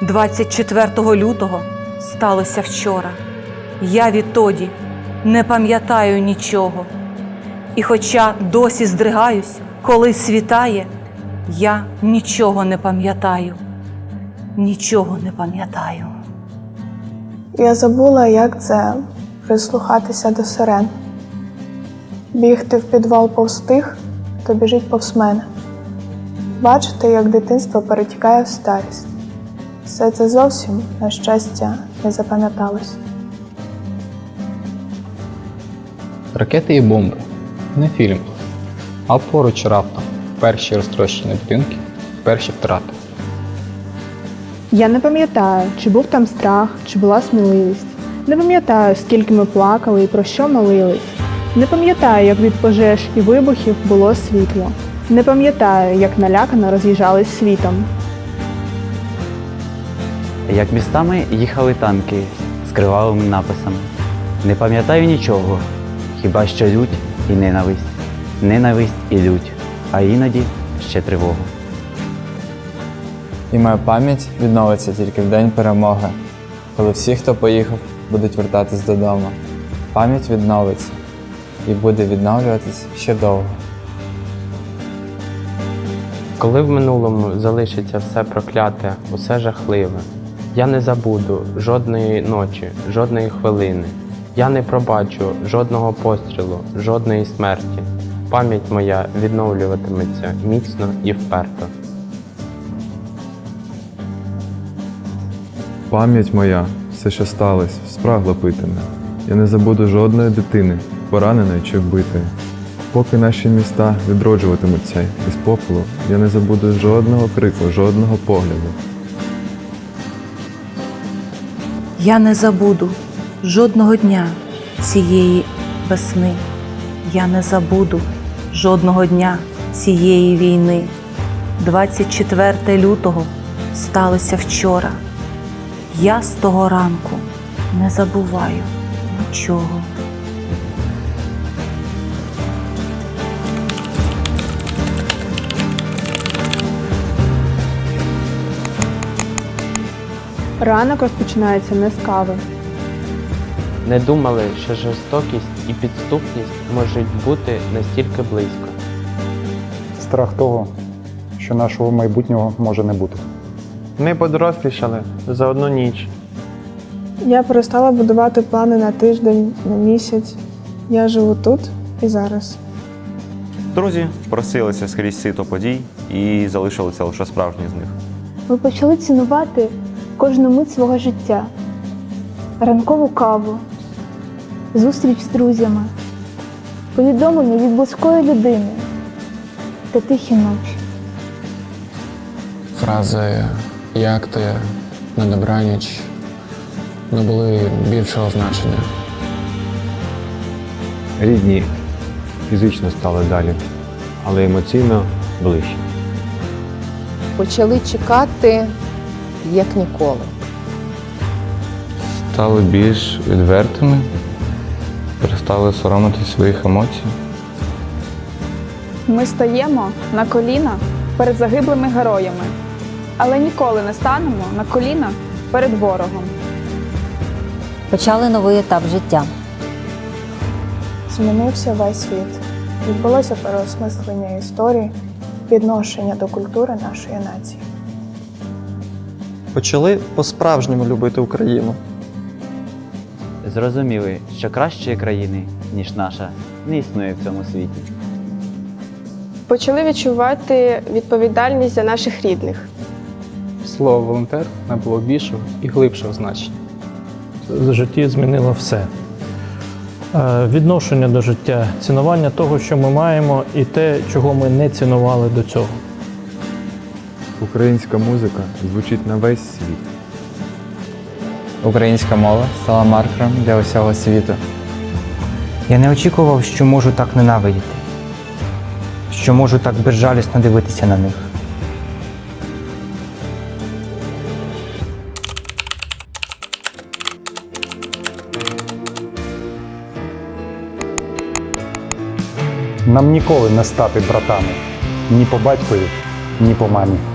24 лютого сталося вчора. Я відтоді не пам'ятаю нічого. І хоча досі здригаюсь, коли світає, я нічого не пам'ятаю. Нічого не пам'ятаю. Я забула, як це прислухатися до сирен. Бігти в підвал повз тих, хто біжить повз мене. Бачити, як дитинство перетікає в старість. Все це зовсім, на щастя, не запам'яталось. Ракети і бомби не фільм, а поруч раптом перші розтрощені будинки, перші втрати. Я не пам'ятаю, чи був там страх, чи була сміливість. Не пам'ятаю, скільки ми плакали і про що молились. Не пам'ятаю, як від пожеж і вибухів було світло. Не пам'ятаю, як налякано роз'їжджались світом. Як містами їхали танки з кривавими написами. Не пам'ятаю нічого, хіба що лють і ненависть, ненависть і лють, а іноді ще тривогу. І моя пам'ять відновиться тільки в день перемоги, коли всі, хто поїхав, будуть вертатись додому. Пам'ять відновиться і буде відновлюватись ще довго. Коли в минулому залишиться все прокляте, усе жахливе, я не забуду жодної ночі, жодної хвилини. Я не пробачу жодного пострілу, жодної смерті. Пам'ять моя відновлюватиметься міцно і вперто. Пам'ять моя, все, що сталося, спрагла питиме. Я не забуду жодної дитини, пораненої чи вбитої. Поки наші міста відроджуватимуться із попелу, я не забуду жодного крику, жодного погляду. Я не забуду жодного дня цієї весни. Я не забуду жодного дня цієї війни. 24 лютого сталося вчора. Я з того ранку не забуваю нічого. Ранок розпочинається не з кави. Не думали, що жорстокість і підступність можуть бути настільки близько. страх того, що нашого майбутнього може не бути. Ми подорослішали за одну ніч. Я перестала будувати плани на тиждень, на місяць. Я живу тут і зараз. Друзі просилися скрізь сито подій і залишилися лише справжні з них. Ми почали цінувати кожну мить свого життя, ранкову каву, зустріч з друзями, повідомлення від близької людини та тихі ночі. Фрази як ти на добраніч набули більшого значення. Рідні фізично стали далі, але емоційно ближче. Почали чекати як ніколи. Стали більш відвертими, перестали соромитись своїх емоцій. Ми стаємо на коліна перед загиблими героями, але ніколи не станемо на коліна перед ворогом. Почали новий етап життя. Змінився весь світ. Відбулося переосмислення історії, відношення до культури нашої нації. Почали по-справжньому любити Україну. Зрозуміли, що кращої країни, ніж наша, не існує в цьому світі. Почали відчувати відповідальність за наших рідних. Слово волонтер набуло більшого і глибшого значення. В житті змінило все. Е, Відношення до життя, цінування того, що ми маємо, і те, чого ми не цінували до цього. Українська музика звучить на весь світ. Українська мова стала маркером для усього світу. Я не очікував, що можу так ненавидіти, що можу так безжалісно дивитися на них. Нам ніколи не стати братами ні по батькові, ні по мамі.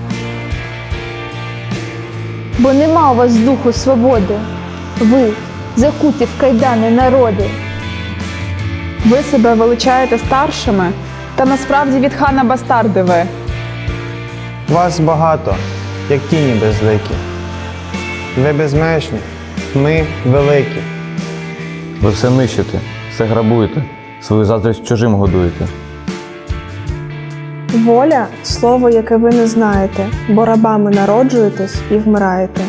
Бо нема у вас духу свободи. Ви закуті в кайдани народи. Ви себе величаєте старшими, та насправді від хана бастарди ви. Вас багато, як тіні безликі. Ви безмежні, ми великі. Ви все нищите, все грабуєте, свою заздрість чужим годуєте. Воля слово, яке ви не знаєте, бо рабами народжуєтесь і вмираєте.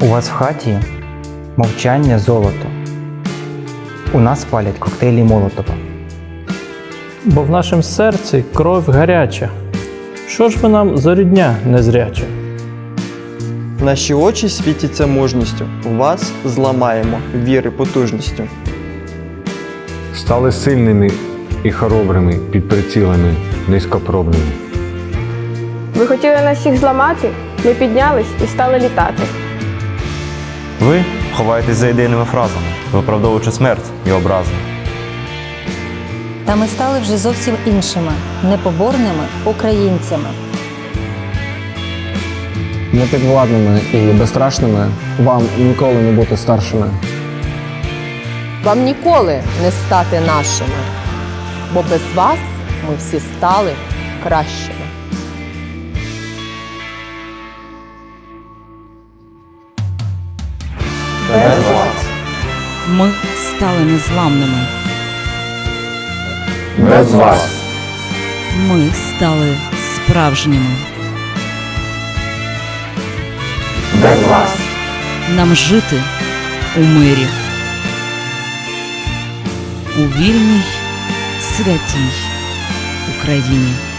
У вас в хаті мовчання золото. У нас палять коктейлі Молотова. Бо в нашому серці кров гаряча. Що ж ви нам за рідня незряча? Наші очі світяться мужністю. Вас зламаємо віри потужністю. Стали сильними і хоробрими під прицілами низькопробними. Ви хотіли нас всіх зламати? Ми піднялись і стали літати. Ви ховаєтесь за ідейними фразами, виправдовуючи смерть і образи. Та ми стали вже зовсім іншими, непоборними українцями. Непідвладними і безстрашними вам ніколи не бути старшими. Вам ніколи не стати нашими, бо без вас ми всі стали кращими. Ми стали незламними. Без вас. Ми стали справжніми. Без вас. Нам жити у мирі. У вільній святій Україні.